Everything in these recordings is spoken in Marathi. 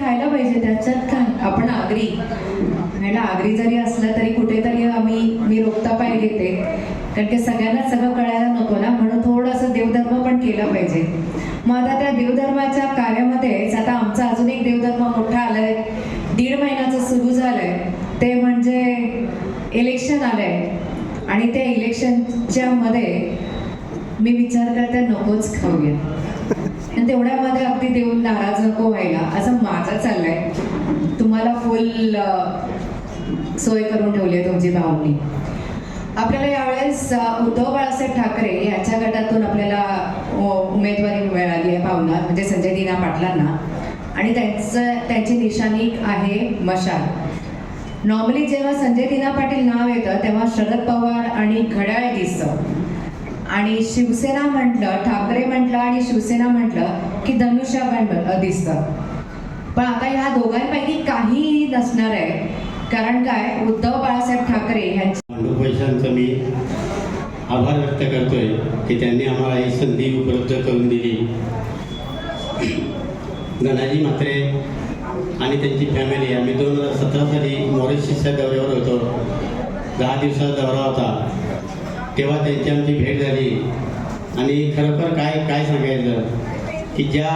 खायला पाहिजे त्याच्यात काय? आपण आगरी. खायला आगरी जरी असलं तरी कुठेतरी आम्ही मी रोखता पाय घेते. कारण की सगळ्यांना सगळं कळायला नको ना म्हणून थोडंसं देवधर्म पण केला पाहिजे. मग आता त्या देवधर्माच्या कार्यामध्येच आता आमचा अजून एक देवधर्म मोठा आलाय. दीड महिन्याचं सुरू झालंय. ते म्हणजे इलेक्शन आलंय. आणि त्या इलेक्शनच्या मध्ये मी विचार करते नकोच खाऊया. आणि तेवढ्यामध्ये अगदी देऊन नाराज नको व्हायला. असं माझं चाललंय तुम्हाला फुल सोय करून ठेवली आहे तुमची भावनी. आपल्याला यावेळेस उद्धव बाळासाहेब ठाकरे यांच्या गटातून आपल्याला उमेदवारी मिळाली आहे भावना म्हणजे संजय दिना पाटलांना. आणि त्यांचं त्यांची निशाणी आहे मशाल. नॉर्मली जेव्हा संजय दिना पाटील नाव येतं तेव्हा शरद पवार आणि घड्याळ दिसतं. आणि शिवसेना म्हटलं ठाकरे म्हटलं आणि शिवसेना म्हटलं की धनुष्याबाई दिसतं. पण आता ह्या दोघांपैकी काहीही नसणार आहे कारण काय? उद्धव बाळासाहेब ठाकरे यांची पांडू पैशांचं मी आभार व्यक्त करतोय की त्यांनी आम्हाला ही संधी उपलब्ध करून दिली. धनाजी म्हात्रे आणि त्यांची फॅमिली आम्ही दोन हजार सतरा साली मॉरिशसच्या दौऱ्यावर होतो. दहा दिवसाचा दौरा होता. तेव्हा त्यांची आमची भेट झाली. आणि खरोखर काय काय सांगायचं? की ज्या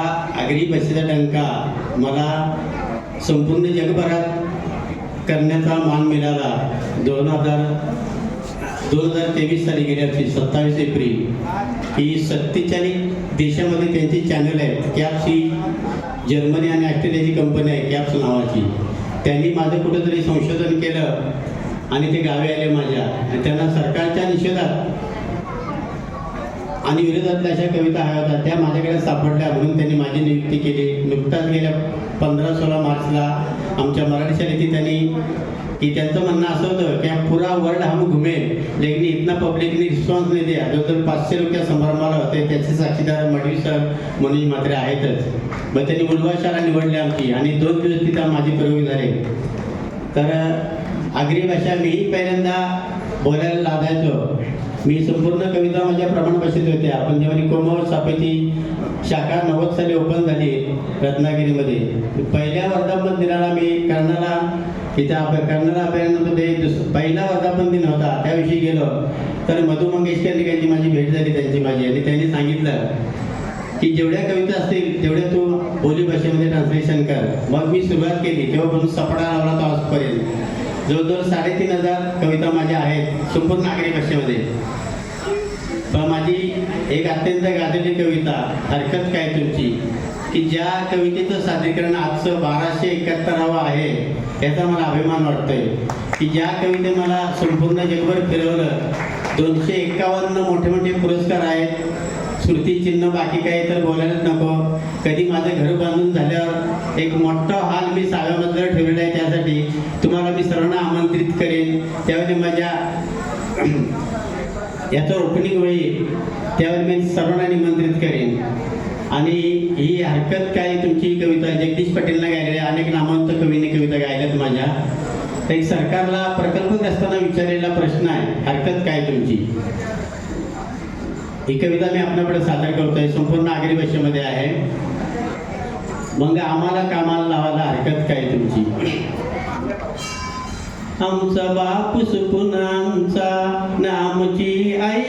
आगरी बसेचा टंका मला संपूर्ण जगभरात करण्याचा मान मिळाला. दोन हजार दोन हजार तेवीस साली गेल्या वर्षी सत्तावीस एप्रिल ही सत्तेचाळीस देशामध्ये त्यांची चॅनल आहेत कॅप्स ही जर्मनी आणि ऑस्ट्रेलियाची कंपनी आहे कॅप्स नावाची. त्यांनी माझं कुठंतरी संशोधन केलं आणि ते गावे आले माझ्या. आणि त्यांना सरकारच्या निषेधात आणि विरोधातल्या अशा कविता हव्या होत्या त्या माझ्याकडे सापडल्या म्हणून त्यांनी माझी नियुक्ती केली. नुकताच गेल्या पंधरा सोळा मार्चला आमच्या मराठी शाळेची त्यांनी की त्यांचं म्हणणं असं होतं की पुरा वर्ल्ड हम घुमे लेकिन इतना पब्लिकने रिस्पॉन्स नाही दिया जो तर पाचशे रुपया समारंभाला होते त्याचे साक्षीदार मडवी सर मनोज म्हात्रे आहेतच. मग त्यांनी मुलवा शाळा निवडली आमची आणि दोन दिवस तिथं माझे प्रयोग झाले. तर आगरी भाषा मीही पहिल्यांदा बोलायला लागायचो. मी संपूर्ण कविता माझ्या प्रमाण भाषेत होत्या पण जेव्हा कोमवर सापेची शाखा नव्वद साली ओपन झाली रत्नागिरीमध्ये पहिल्या वर्धापन दिनाला मी कर्णाला इथे अभ कर्णाला अभयारण्यामध्ये दुस पहिला वर्धापन दिन होता त्याविषयी गेलो. तर मधु मंगेशकर यांची माझी भेट झाली त्यांची माझी. आणि त्यांनी सांगितलं की जेवढ्या कविता असतील तेवढ्या तू बोली भाषेमध्ये ट्रान्सलेशन कर. मग मी सुरुवात केली. तेव्हापासून सपडा लावला तो आजपर्यंत. जवळजवळ साडेतीन हजार कविता माझ्या आहेत. संपूर्ण नागरी भाषेमध्ये. पण माझी एक अत्यंत गाजलेली कविता हरकत काय तुमची? की ज्या कवितेचं सादरीकरण आजचं बाराशे एकाहत्तरावं आहे याचा मला अभिमान वाटतोय. की ज्या कविते मला संपूर्ण जगभर फिरवलं दोनशे एकावन्न मोठे मोठे पुरस्कार आहेत स्मृतिचिन्ह बाकी काही तर बोलायलाच नको. कधी माझं घर बांधून झाल्यावर एक मोठा हॉल मी सहाव्या मजल्यावर ठेवलेला आहे त्यासाठी तुम्हाला मी सर्वांना आमंत्रित करेन. त्यावेळी माझ्या याचं ओपनिंग होईल त्यावेळी मी सर्वांना निमंत्रित करेन. आणि ही हरकत काय तुमची कविता? जगदीश पटेलनं गायलेल्या अनेक नामांत कवीने कविता गायल्यात माझ्या. तर एक सरकारला प्रकल्पग्रस्तांना विचारलेला प्रश्न आहे. हरकत काय तुमची? ही कविता मी आपल्याकडे सादर करतोय. संपूर्ण आगरी भाषेमध्ये आहे. मग आम्हाला कामाला लावायला हरकत काय तुमची? आमचा बाप सुपून आमचा नामची आई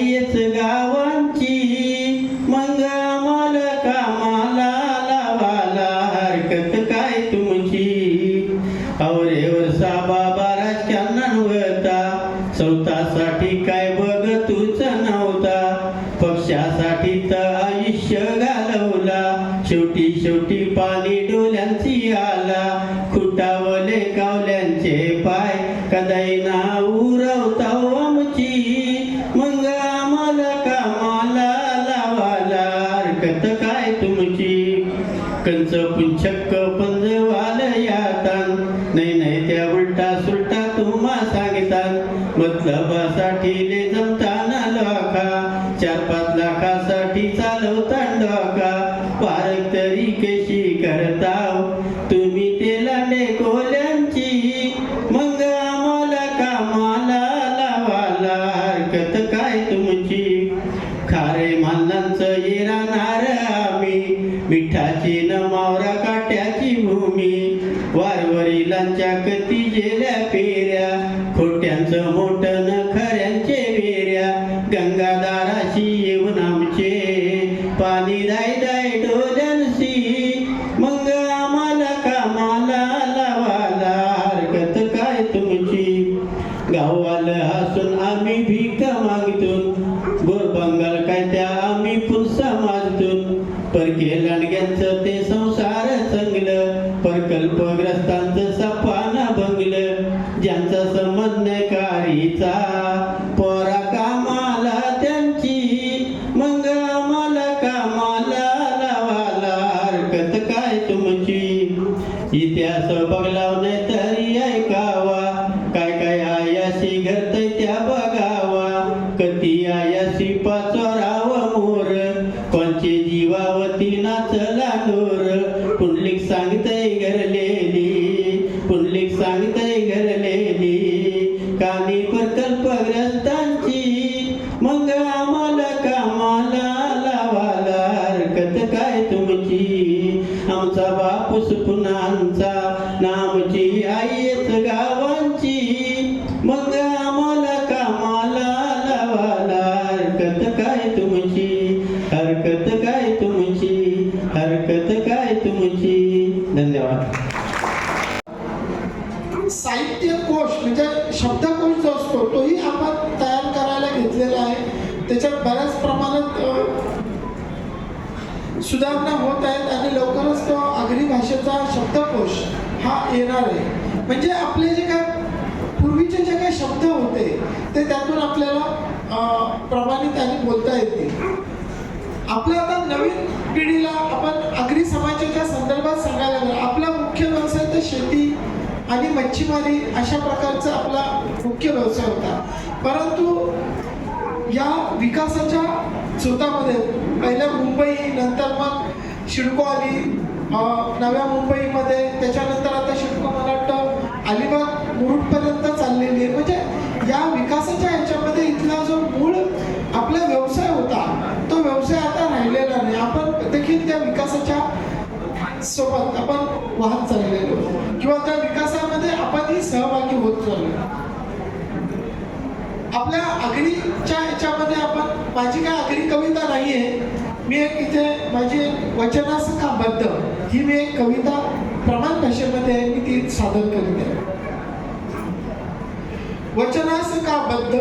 हरकत काय तुमची आमचा बापूस पुन्हा सुधारणा होत आहेत आणि लवकरच तो आगरी भाषेचा शब्दकोश हा येणार आहे. म्हणजे आपले जे काय पूर्वीचे जे काही शब्द होते ते त्यातून आपल्याला प्रमाणित आणि बोलता येतील. आपल्या आता नवीन पिढीला आपण आगरी समाजाच्या संदर्भात सांगायला लागलो आपला मुख्य व्यवसाय तर शेती आणि मच्छीमारी अशा प्रकारचा आपला मुख्य व्यवसाय होता. परंतु या विकासाच्या स्वतःमध्ये पहिल्या मुंबई नंतर मग शिडको आली. नव्या मुंबईमध्ये त्याच्यानंतर आता शिडको मला वाटतं अलिबाग मुरुडपर्यंत चाललेली आहे. म्हणजे या विकासाच्या ह्याच्यामध्ये इथला जो मूळ आपला व्यवसाय होता तो व्यवसाय आता राहिलेला नाही. आपण देखील त्या विकासाच्या सोबत आपण वाहत चाललेलो. किंवा त्या विकासामध्ये आपणही सहभागी होत चाललो. आपल्या अग्निच्या याच्यामध्ये आपण माझी काय आगरी कविता नाही आहे मी एक इथे माझी एक वचनास का बद्ध. ही मी एक कविता प्रमाण भाषेमध्ये आहे मी ती सादर करीत आहे. वचनास का बद्ध.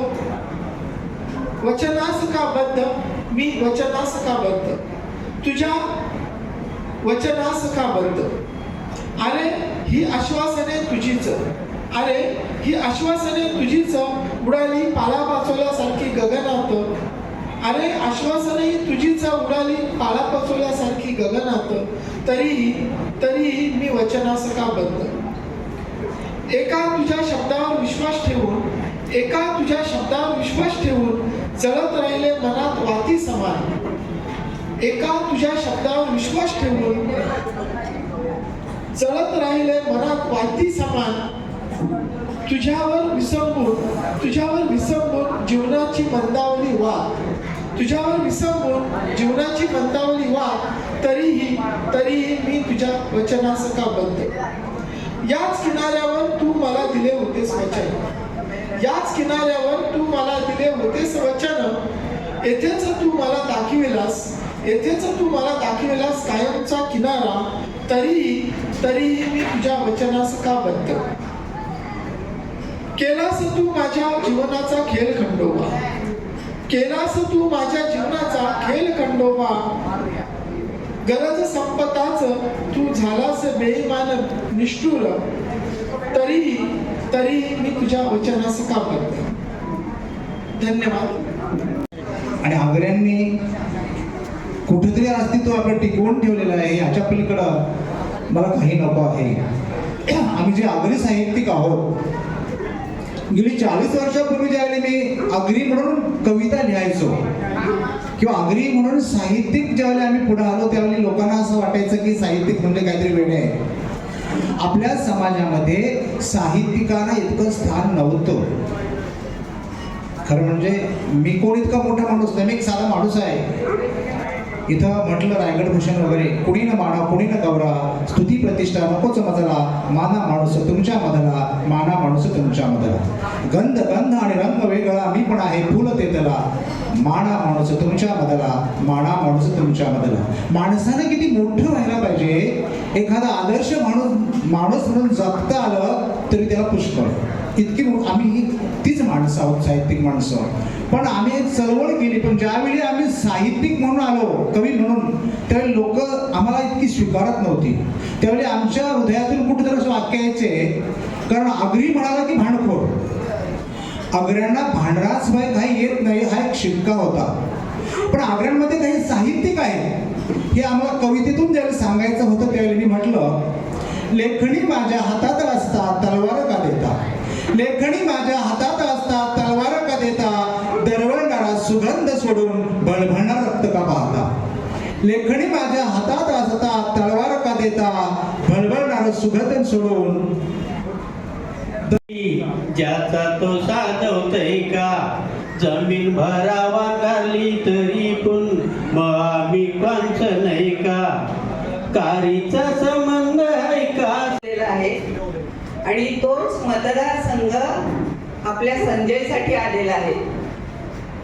वचनास का बद्ध. मी वचनास का बद्ध. तुझ्या वचनास का बद्ध. अरे ही आश्वासने तुझीच. अरे ही आश्वासने तुझी उडाली पाला पाचोल्यासारखी गगनात अरे आश्वासने ही तुझीच उडाली पाला पाचोल्यासारखी गगनात तरीही तरीही मी वचनास का बंद. एका तुझ्या शब्दावर विश्वास ठेवून एका तुझ्या शब्दावर विश्वास ठेवून जळत राहिले मनात वाती समान. एका तुझ्या शब्दावर विश्वास ठेवून चळत राहिले मनात वाती समान. तुझ्यावर विसंबून तुझ्यावर विसंबून जीवनाची मंदावली वा तुझ्यावर विसंबून जीवनाची पंतावली वा तरीही तरीही मी तुझ्या वचनास का बद्ध याच किनाऱ्यावर तू मला दिले होतेस वचन. याच किनाऱ्यावर तू मला दिले होतेस वचन. येथेच तू मला दाखविलास येथेच तू मला दाखविलास कायमचा किनारा तरीही तरीही मी तुझ्या वचनास का बद्ध केलास तू माझ्या जीवनाचा खेळ खंडोबा. केलास तू माझ्या जीवनाचा खेल खंडोबा. गरज संपताच तू झालास बेईमान निष्ठुर. तरीही तरीही मी तुझ्या वचनास का करते धन्यवाद. आणि आग्र्यांनी कुठेतरी अस्तित्व आपलं टिकवून ठेवलेलं आहे याच्या पलीकडं मला काही नको आहे. आम्ही जे आगरी साहित्यिक आहोत गेली चाळीस वर्षापूर्वी ज्यावेळी मी अग्री म्हणून कविता लिहायचो किंवा अग्री म्हणून साहित्यिक ज्यावेळी आम्ही पुढे आलो त्यावेळी लोकांना असं वाटायचं की साहित्यिक म्हणजे काहीतरी वेगळे आहे. आपल्या समाजामध्ये साहित्यिकांना इतकं स्थान नव्हतं. खरं म्हणजे मी कोण इतका मोठा माणूस नाही मी एक साधा माणूस आहे. इथं म्हटलं रायगड भूषण वगैरे कुणी न माना कुणी न गौरा स्तुती प्रतिष्ठा नकोच मजला माना माणूस तुमच्या मधला माना माणूस तुमच्या मधला गंध गंध आणि रंग वेगळा मी पण आहे फुल तेतला माणा माणूस तुमच्या मधला माणा माणूस तुमच्या मधला माणसाने किती मोठं व्हायला पाहिजे? एखादा आदर्श माणूस माणूस म्हणून जगता आलं तरी त्याला पुष्कळ. इतकी आम्ही तीच माणसं आहोत साहित्यिक माणसं पण आम्ही एक चळवळ केली पण ज्यावेळी आम्ही साहित्यिक म्हणून आलो कवी म्हणून त्यावेळी लोक आम्हाला इतकी स्वीकारत नव्हती. त्यावेळी आमच्या हृदयातून कुठेतरी असं वाक्य यायचे कारण आगरी म्हणाला की भांडखोर. आग्र्यांना भाई काही येत नाही हा एक शिक्का होता. पण आग्र्यांमध्ये काही साहित्यिक आहे. हे आम्हाला कवितेतून ज्यावेळी सांगायचं होतं त्यावेळी मी म्हटलं लेखणी माझ्या हातात असता तलवार का देता? लेखणी माझ्या हातात असता तलवार का देता? दरवळणारा सुगंध सोडून बळभणार रक्त का पाहता? लेखणी माझ्या हातात असता तलवार का देता? भळभळणारा सुगंध सोडून ज्याचा तो साधवतय का? जमीन भरावा काली तरी पण मग आम्ही कोणच नाही का? कारीचा संबंध आहे का? आहे. आणि तोच संघ आपल्या संजयसाठी आलेला आहे.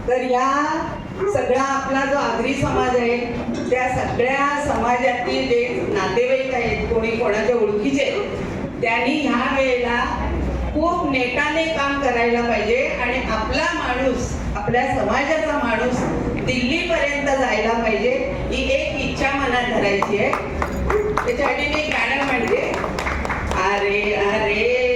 तर या सगळा आपला जो आगरी समाज आहे त्या सगळ्या समाजातील जे नातेवाईक आहेत कोणी कोणाच्या ओळखीचे आहेत, त्यांनी ह्या वेळेला खूप नेटाने काम करायला पाहिजे आणि आपला माणूस आपल्या समाजाचा माणूस दिल्लीपर्यंत जायला पाहिजे ही एक इच्छा मनात धरायची आहे. त्याच्यासाठी मी गाणं म्हणते. अरे अरे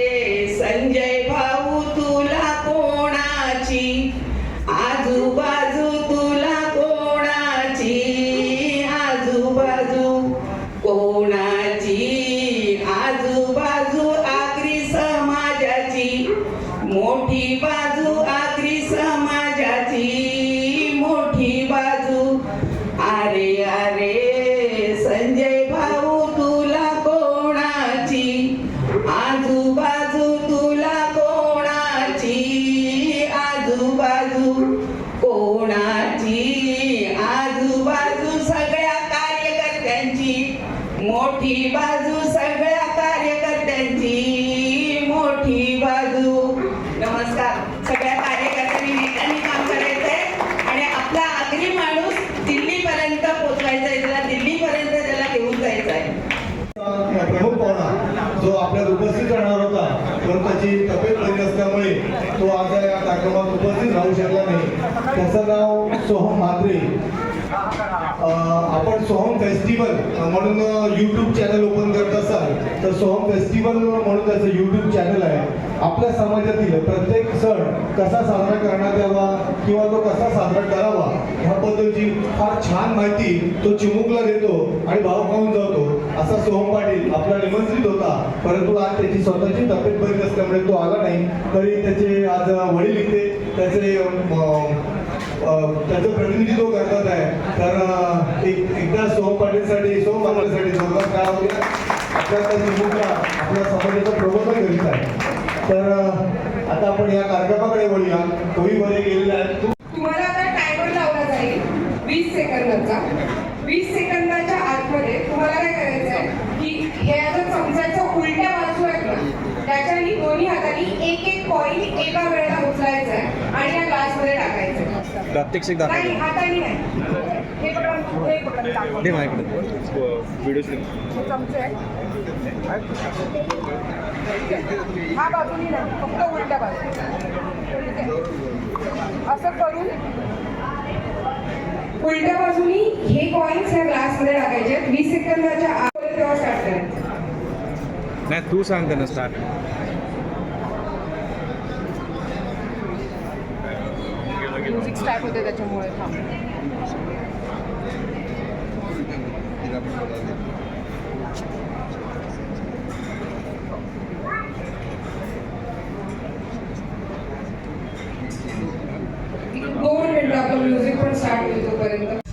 बाजू सगळ्या कार्यकर्त्यांची मोठी बाजू. नमस्कार. सगळ्या कार्यकर्त्यांनी नेत्यांनी काम करायचंय आणि आपला आगरी माणूस दिल्लीपर्यंत पोचवायचा आहे त्याला दिल्लीपर्यंत त्याला घेऊन जायचं आहे प्रमुख पाहुणा जो आपल्यात उपस्थित राहणार होता पण त्याची तब्येत बरी असल्यामुळे तो आज या कार्यक्रमात उपस्थित राहू शकला नाही. त्याचं नाव सोहम म्हात्रे. आपण सोहम फेस्टिवल म्हणून यूट्यूब चॅनल ओपन करत असाल तर सोहम फेस्टिवल म्हणून त्याचं यूट्यूब चॅनल आहे. आपल्या समाजातील प्रत्येक सण कसा साजरा करण्यात यावा किंवा तो कसा साजरा करावा ह्याबद्दलची फार छान माहिती तो चिमुकला देतो आणि भाव खाऊन जातो. असा सोहम पाटील आपला निमंत्रित होता. परंतु आज त्याची स्वतःची तब्येत बरी असल्यामुळे तो आला नाही. तरी त्याचे आज वडील इथे त्याचे त्याचं प्रतिनिधित्व करतात आहे. तर एक एकदा सोहम पाटीलसाठी सोहम पाटीलसाठी जोरदार काय होते आपल्या त्या चिमुकला आपल्या समाजाचं प्रबोधन करीत आहे. तर आता आपण या कार्यक्रमाकडे वळूया. तुम्ही मध्ये गेलेले आहेत. तुम्हाला आता टायमर लावला जाईल. वीस सेकंदाचा. वीस सेकंदाच्या आतमध्ये तुम्हाला काय करायचं आहे? की या जर समजायचं उलट्या बाजू आहेत ना त्याच्यानी दोन्ही हातानी एक एक पॉईंट एका वेळेला उचलायचं आहे आणि या ग्लासमध्ये टाकायचं आहे. प्रात्यक्षिक नाही दाखवतो हे हे. दे माझ्याकडे. व्हिडिओ हे. हा बाजूनी फक्त उलट्या बाजू असं करून उलट्या बाजूनी हे कॉइन्स ह्या ग्लासमध्ये टाकायचे. वीस सेकंदाच्या आत तेव्हा स्टार्ट करायचं. नाही तू सांग त्यांना स्टार्ट म्युझिक स्टार्ट होते त्याच्यामुळे. थांब दोन मिनिटं आपलं म्युझिक पण स्टार्ट होईल तोपर्यंत.